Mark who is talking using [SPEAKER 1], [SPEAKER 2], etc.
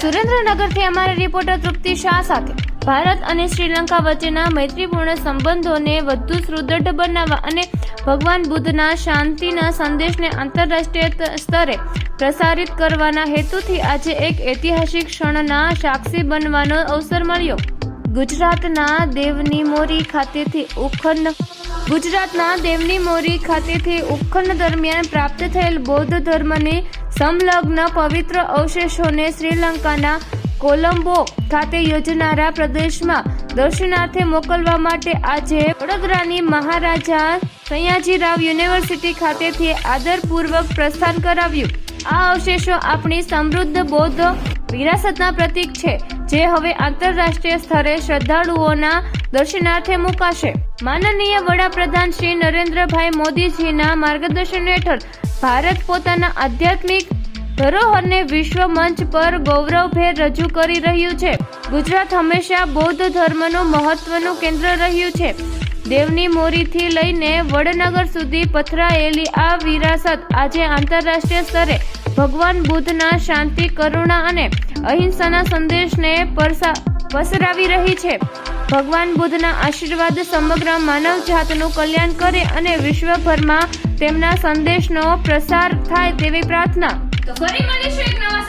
[SPEAKER 1] સુરેન્દ્રનગરથી અમારા રિપોર્ટર તૃપ્તિ શાહ સાથે. ભારત અને શ્રીલંકા વચ્ચેના મૈત્રીપૂર્ણ સંબંધોને વધુ સુદૃઢ બનાવવા અને ભગવાન બુદ્ધના શાંતિના સંદેશને આંતરરાષ્ટ્રીય સ્તરે પ્રસારિત કરવાના હેતુથી આજે એક ઐતિહાસિક ક્ષણના સાક્ષી બનવાનો અવસર મળ્યો. ગુજરાતના દેવની મોરી ખાતેથી ઉખંડ ગુજરાતના દેવની મોરી ખાતેથી ઉખંડ દરમિયાન પ્રાપ્ત થયેલ બૌદ્ધ ધર્મની સંલગ્ન પવિત્ર અવશેષોને શ્રીલંકાના કોલંબો ખાતે યોજનારા પ્રદેશમાં દર્શનાર્થે મોકલવા માટે આજે વડોદરાની મહારાજા સયાજીરાવ યુનિવર્સિટી ખાતેથી આદરપૂર્વક પ્રસ્થાન કરાવ્યું. આ અવશેષો આપણી સમૃદ્ધ બૌદ્ધ વિરાસતના પ્રતીક છે, જે હવે આંતરરાષ્ટ્રીય સ્તરે શ્રદ્ધાળુઓના દર્શનાર્થે મુકાશે. માનનીય વડાપ્રધાન શ્રી નરેન્દ્રભાઈ મોદીજીના માર્ગદર્શન હેઠળ ભારત પોતાના આધ્યાત્મિક ધરોહરને વિશ્વ મંચ પર ગૌરવભેર રજૂ કરી રહ્યું છે. ગુજરાત હંમેશા બૌદ્ધ ધર્મનું મહત્વનું કેન્દ્ર રહ્યું છે. દેવની મોરીથી લઈને વડનગર સુધી પથરાયેલી આ વિરાસત આજે આંતરરાષ્ટ્રીય સ્તરે ભગવાન બુદ્ધના શાંતિ, કરુણા અને અહિંસાના સંદેશને પરસા પસરાવી રહી છે. ભગવાન બુદ્ધના આશીર્વાદ સમગ્ર માનવ જાતનું કલ્યાણ કરે અને વિશ્વભરમાં તેમના સંદેશનો પ્રસાર થાય તેવી પ્રાર્થના. તો ફરી મળીશું એક નવા